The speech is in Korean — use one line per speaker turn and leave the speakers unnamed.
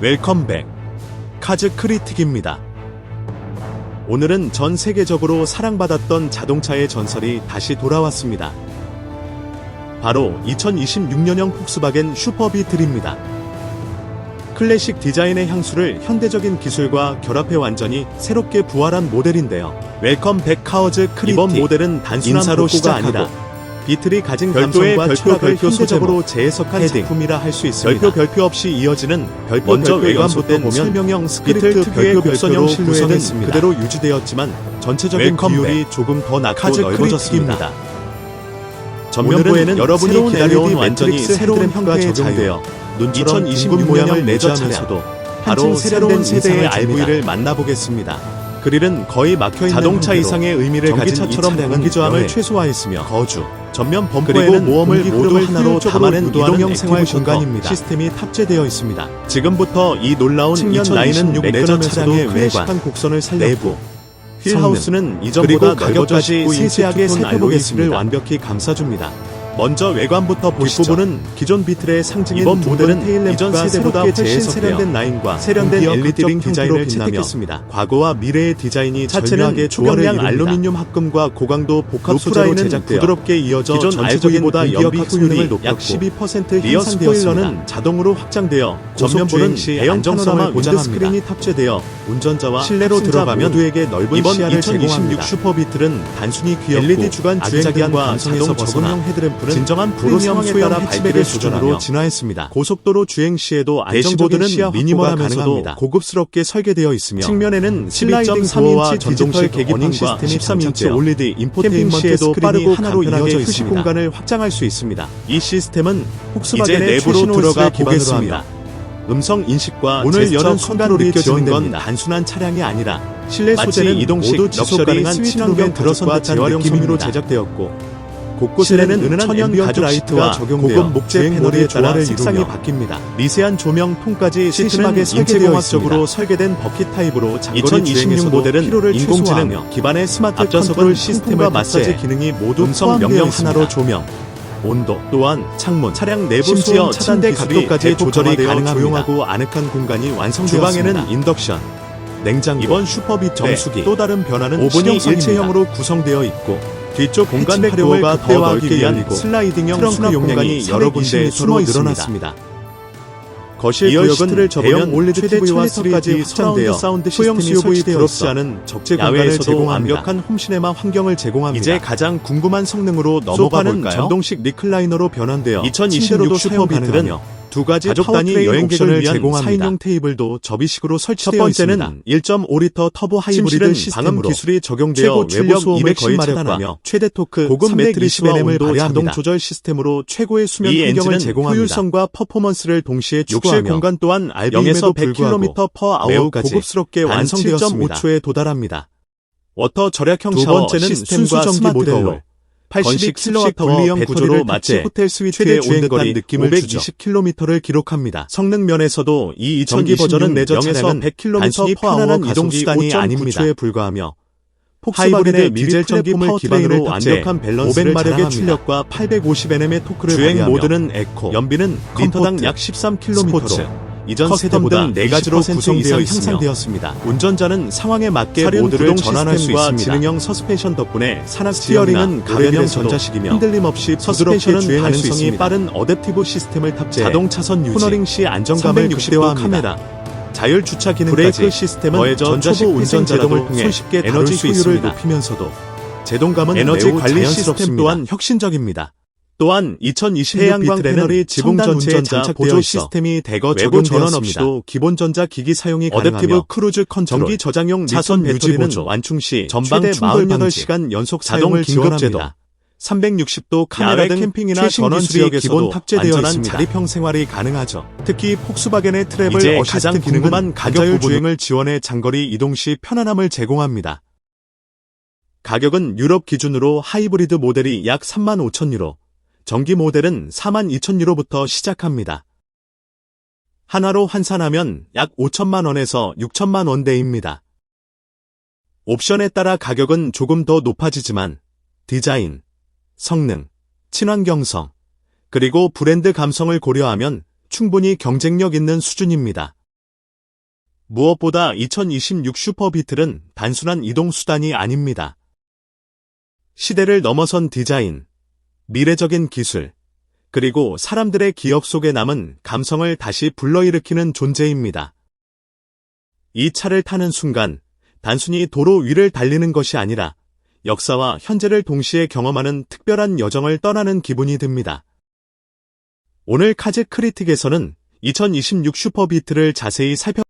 웰컴백 카즈 크리틱입니다. 오늘은 전 세계적으로 사랑받았던 자동차의 전설이 다시 돌아왔습니다. 바로 2026년형 폭스바겐 슈퍼비틀입니다. 클래식 디자인의 향수를 현대적인 기술과 결합해 완전히 새롭게 부활한 모델인데요. 웰컴 백 카어즈 크리틱 이번 모델은 단순한
인사로 시작하고
아니라 비틀이 가진 감성과
별표,
철학을
별표
현대적으로 재해석한
헤딩,
작품이라 할 수 있습니다.
별표,
별표 없이 이어지는 별표
먼저 외관부터 보면
설명형 스크립트 별표 별표로
실루엣은
구성했습니다. 그대로 유지되었지만 전체적인 비율이 조금 더 낮고 넓어졌습니다. 전면부에는 여러분이 기다려온 완전히 새로운 형태의
적용되어 눈처럼
2026
둥근
모양을
모양을
내주하면서도 바로 새로운 세대의. RV를 만나보겠습니다. 그릴은 거의 막혀있는 자동차 이상의 의미를 가진 전기차처럼 이 차량은 공기 저항을 여행, 최소화했으며 거주, 전면 범퍼에는 모험을 모두
하나로 담아낸
이동형 생활 공간입니다. 시스템이 탑재되어 있습니다. 지금부터 이 놀라운 측면 2026 라인은 레저 레저 차량의 외관, 곡선을 살렸고 휠하우스는 이전보다
가격까지
세세하게 살펴보겠습니다. 완벽히 감싸줍니다. 먼저 외관부터 보시죠. 뒷부분은 기존 비틀의 상징인
이번 모델은
테일램프가
이전 세대보다
훨씬 세련된 라인과
세련된
세련된
LED
LED
링
디자인을
채택했습니다.
과거와 미래의 디자인이 조화를
초경량. 알루미늄
합금과 고강도 복합 소재로 제작되어 부드럽게 이어져
기존
전체적인보다
RV보다
연비 효율이
높였고
12%
리어. 스포일러는
자동으로 확장되어 전면부는 대형 파노라마. 윈드스크린이 탑재되어 운전자와
실내로 들어가면
모두에게 넓은
이번
시야를
2026
제공합니다. 슈퍼비틀은 단순히 귀엽고
LED 주간 주행등과
감성에서
자동
벗어나
적응형 헤드램프 는
진정한
프리미엄 소형 해치백의
수준으로 진화했습니다. 고속도로 주행 시에도 안정적인 시야
미니멀하면서도
고급스럽게 설계되어 있있으며 측면에는
슬라이딩
12.3인치
3인치
디지털
디지털
계기판과
어닝 시스템이
13인치
장착되어
올리드 인포테인먼트 스크린이
빠르고
하나로 이어져
휴식
있습니다. 공간을 확장할 수 있습니다. 이 시스템은 폭스바겐의
내부로 들어가
보겠습니다. 음성 인식과
오늘 여는 순간으로
지원된 건. 단순한 차량이 아니라 실내 소재는
이동식,
모두 지속 가능한 친환경
룸에
들어선
들어선
듯한
재활용
느낌으로
섬입니다.
제작되었고 곳곳에는 은은한
천연
앰비언트
가죽
라이트가
시트가
적용되어
고급 목재
모드에 따라 색상이 바뀝니다. 미세한 조명 톤까지
시트는
세심하게 설계되어
인체공학적으로
설계된 버킷 타입으로 장거리
2026
주행에서도
모델은 인공지능,
기반의 스마트 컨트롤 시스템과 마사지 기능이 모두
음성 명령 하나로
조명 온도 또한 창문 차량 내부
심지어
소음 차단
침대
기술이
각도까지
조절이 가능합니다. 조용하고 아늑한 공간이 완성되었습니다.
주방에는
인덕션 냉장고 이번 슈퍼빗 정수기 또 다른 변화는
오븐이 일체형으로
구성되어 있고 뒤쪽 공간 활용을
도어가 더 넓게 열리고
슬라이딩형
트렁크
수납
용량이
여러 군데
420m로
숨어
늘어났습니다.
거실 구역은 대형 올레드 TV와
3D
3D 확장되어
사운드
소형 CUV 부럽지 않은 적재 공간을 제공합니다.
완벽한
홈시네마 환경을 제공합니다. 이제 가장 궁금한 성능으로 넘어가 볼까요? 전동식 리클라이너로 변환되어
2026
침대로도
슈퍼비틀은
사용가능하며 두 가지
가족
단위 여행객을 위한
제공합니다.
4인용 테이블도 접이식으로 설치되어
첫 번째는
있습니다. 1.5리터 터보 하이브리드
방음
기술이 적용되어
최고
외부 소음을
210
거의 차단하며 최대 토크
고급
320
매트리스와 온도. 자동
조절 시스템으로 최고의 수면
이
환경을 제공합니다. 효율성과 퍼포먼스를 동시에
욕실 공간
또한
0에서
RPM에도
100km
100km per
매우
고급스럽게
단
완성되었습니다.
7.5초에
도달합니다. 워터 절약형
두
샤워
번째는
시스템과
순수 전기
스마트
모델로
거울 82
건식
킬로와트 분리형 구조로 마치 호텔
최대
스위트에 온
주행거리
듯한 느낌을 520km를 기록합니다. 성능 면에서도 이 전기 버전은 내전
0에서
차량은
100km
단순히 편안한 이동 수단이
5.9
아닙니다.
초에
불과하며 하이브리드
미리
디젤 전기
플랫폼을
파워트레인을
기반으로
완벽한 밸런스를
500마력의
자랑합니다.
출력과
850Nm의 토크를
주행 모드는 에코,
연비는 리터당 약 13km로
스포츠,
이전 세대보다
등네 가지로
20%
구성되어
이상 향상되었습니다. 운전자는 상황에 맞게 모드를 전환할 수 있습니다.
지능형
서스펜션 덕분에 산악
스티어링은
가변형 전자식이며 흔들림 없이 서스펜션은
주행할 수 있습니다.
빠른 어댑티브 시스템을 탑재해
자동
차선
유지,
코너링 시 안정감을
360도
극대화합니다.
카메라,
자율 주차 기능까지
브레이크 시스템은
더해져
전자식
초보 운전 제동을
제동을
통해
손쉽게
에너지
수
효율을
있습니다.
높이면서도 제동감은
에너지
매우
관리. 시스템
또한 혁신적입니다. 또한 2026
태양광 패널이 지붕 전체에 장착되어
시스템이 대거
외부 전원
적용되었습니다.
없이도
기본 전자 기기 사용이 가능하며
크루즈 컨트롤,
전기 저장용
차선
차선
유지 보조,
완충 시
전방
최대
충돌 방지,
48시간 연속 사용을 지원합니다. 360도 카메라 등
캠핑이나 전원 지역에서도
기본 탑재되어
안전한
있습니다.
자립형
생활이 가능하죠. 특히 폭스바겐의 트래블 어시스트
가장
기능은
궁금한 가격.
주행을 지원해 장거리 이동 시 편안함을 제공합니다. 가격은 유럽 기준으로 하이브리드 모델이 약 35,000유로, 전기 모델은 42,000유로부터 시작합니다. 하나로 환산하면 약 5천만 원에서 6천만 원대입니다. 옵션에 따라 가격은 조금 더 높아지지만 디자인, 성능, 친환경성, 그리고 브랜드 감성을 고려하면 충분히 경쟁력 있는 수준입니다. 무엇보다 2026 슈퍼비틀은 단순한 이동 수단이 아닙니다. 시대를 넘어선 디자인, 미래적인 기술, 그리고 사람들의 기억 속에 남은 감성을 다시 불러일으키는 존재입니다. 이 차를 타는 순간 단순히 도로 위를 달리는 것이 아니라 역사와 현재를 동시에 경험하는 특별한 여정을 떠나는 기분이 듭니다. 오늘 카즈 크리틱에서는 2026 슈퍼비트를 자세히 살펴